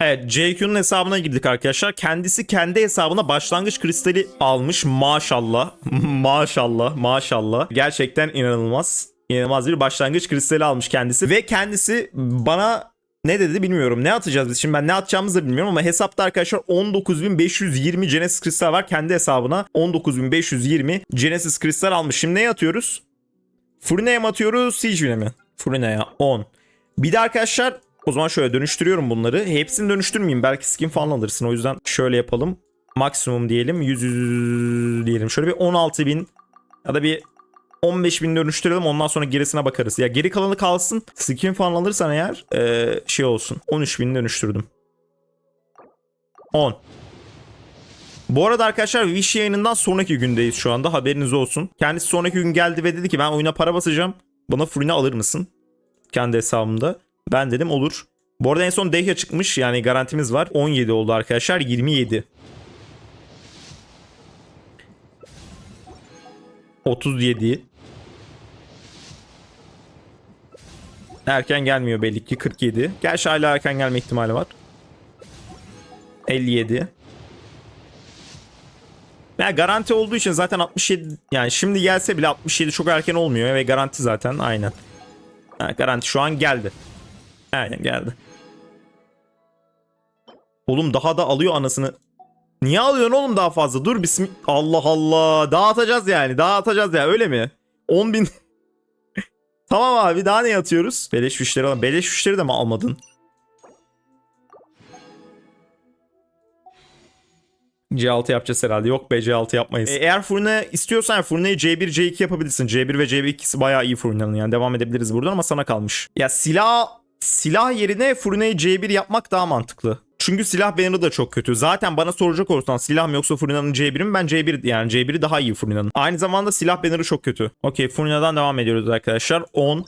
Evet JQ'nun hesabına girdik arkadaşlar. Kendisi kendi hesabına başlangıç kristali almış. Maşallah. maşallah. Maşallah. Gerçekten inanılmaz. İnanılmaz bir başlangıç kristali almış kendisi. Ve kendisi bana ne dedi bilmiyorum. Ne atacağız biz şimdi ben ne atacağımızı da bilmiyorum ama hesapta arkadaşlar 19.520 Genesis kristal var kendi hesabına. 19.520 Genesis kristal almış. Şimdi ne atıyoruz? Furne'ye mi atıyoruz? Siege'ine mi? Furne'ye 10. Bir de arkadaşlar o zaman şöyle dönüştürüyorum bunları. Hepsini dönüştürmeyeyim. Belki skin falan alırsın. O yüzden şöyle yapalım. Maksimum diyelim. 100, 100 diyelim. Şöyle bir 16 bin ya da bir 15 bin dönüştürelim. Ondan sonra gerisine bakarız. Ya geri kalanı kalsın. Skin falan alırsan eğer ee, şey olsun. 13 bin dönüştürdüm. 10. Bu arada arkadaşlar Wish yayınından sonraki gündeyiz şu anda. Haberiniz olsun. Kendisi sonraki gün geldi ve dedi ki ben oyuna para basacağım. Bana Furine alır mısın? Kendi hesabımda. Ben dedim olur. Bu arada en son Dehya çıkmış. Yani garantimiz var. 17 oldu arkadaşlar. 27. 37. Erken gelmiyor belli ki 47. Gerçi hala erken gelme ihtimali var. 57. Ya garanti olduğu için zaten 67 yani şimdi gelse bile 67 çok erken olmuyor ve garanti zaten aynen. Ha, garanti şu an geldi. Aynen geldi. Oğlum daha da alıyor anasını. Niye alıyorsun oğlum daha fazla? Dur bismillah. Allah Allah. Dağıtacağız yani. Dağıtacağız ya öyle mi? 10 bin. tamam abi daha ne atıyoruz? Beleş fişleri alalım. Beleş fişleri de mi almadın? C6 yapacağız herhalde. Yok be C6 yapmayız. E, eğer Furne istiyorsan Furne'yi C1, C2 yapabilirsin. C1 ve C2 ikisi bayağı iyi Furne'nin yani. Devam edebiliriz buradan ama sana kalmış. Ya silah silah yerine Furne'yi C1 yapmak daha mantıklı. Çünkü silah banner'ı da çok kötü. Zaten bana soracak olursan silah mı yoksa Furnina'nın C1'i mi? Ben C1 yani C1'i daha iyi Furnina'nın. Aynı zamanda silah banner'ı çok kötü. Okey Furnina'dan devam ediyoruz arkadaşlar. 10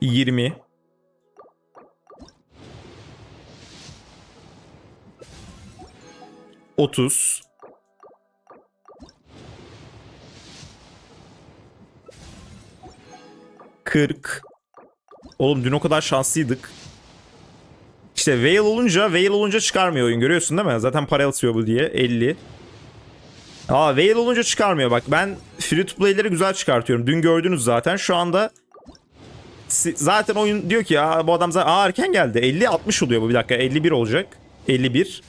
20 30 40 Oğlum dün o kadar şanslıydık. İşte Veil olunca Veil olunca çıkarmıyor oyun görüyorsun değil mi? Zaten para atıyor bu diye 50. Aa Veil olunca çıkarmıyor bak ben free to play'leri güzel çıkartıyorum. Dün gördünüz zaten şu anda zaten oyun diyor ki ya bu adam zaten aa, erken geldi. 50 60 oluyor bu bir dakika 51 olacak. 51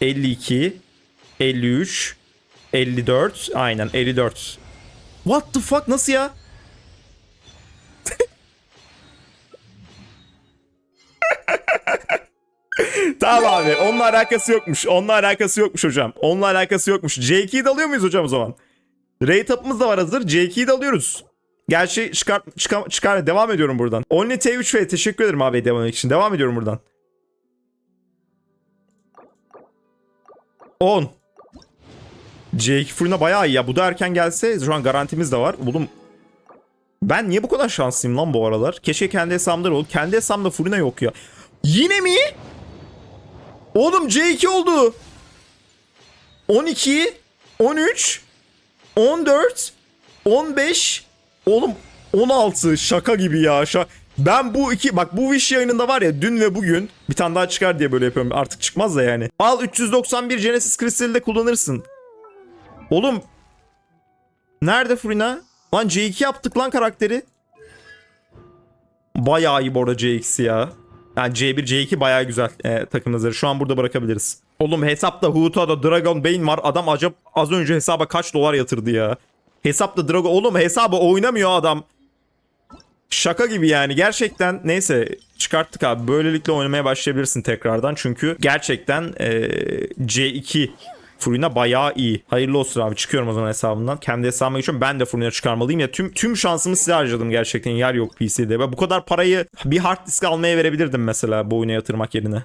52 53 54 aynen 54. What the fuck nasıl ya? Tamam abi. Onunla alakası yokmuş. Onunla alakası yokmuş hocam. Onunla alakası yokmuş. J2'yi de alıyor muyuz hocam o zaman? Ray tapımız da var hazır. J2'yi de alıyoruz. Gerçi çıkar, çıkar, çıkar devam ediyorum buradan. Only T3 ve teşekkür ederim abi devam için. Devam ediyorum buradan. 10. J2 fırına bayağı iyi ya. Bu da erken gelse şu an garantimiz de var. Oğlum ben niye bu kadar şanslıyım lan bu aralar? Keşke kendi hesabımda olur. Kendi hesabımda fırına yok ya. Yine mi? Oğlum C2 oldu. 12, 13, 14, 15, oğlum 16 şaka gibi ya. Şa ben bu iki bak bu Wish yayınında var ya dün ve bugün bir tane daha çıkar diye böyle yapıyorum. Artık çıkmaz da yani. Al 391 Genesis Crystal'i de kullanırsın. Oğlum nerede Furina? Lan C2 yaptık lan karakteri. Bayağı iyi bu arada CX ya. Yani C1, C2 bayağı güzel e, takım. Şu an burada bırakabiliriz. Oğlum hesapta Huta'da Dragon Bane var. Adam acaba az önce hesaba kaç dolar yatırdı ya. Hesapta Dragon... Oğlum hesabı oynamıyor adam. Şaka gibi yani. Gerçekten neyse çıkarttık abi. Böylelikle oynamaya başlayabilirsin tekrardan. Çünkü gerçekten e, C2 Furina bayağı iyi. Hayırlı olsun abi. Çıkıyorum o zaman hesabından. Kendi hesabıma geçiyorum. Ben de Furina çıkarmalıyım. Ya tüm tüm şansımı size harcadım gerçekten. Yer yok PC'de. Bu kadar parayı bir hard disk almaya verebilirdim mesela bu oyuna yatırmak yerine.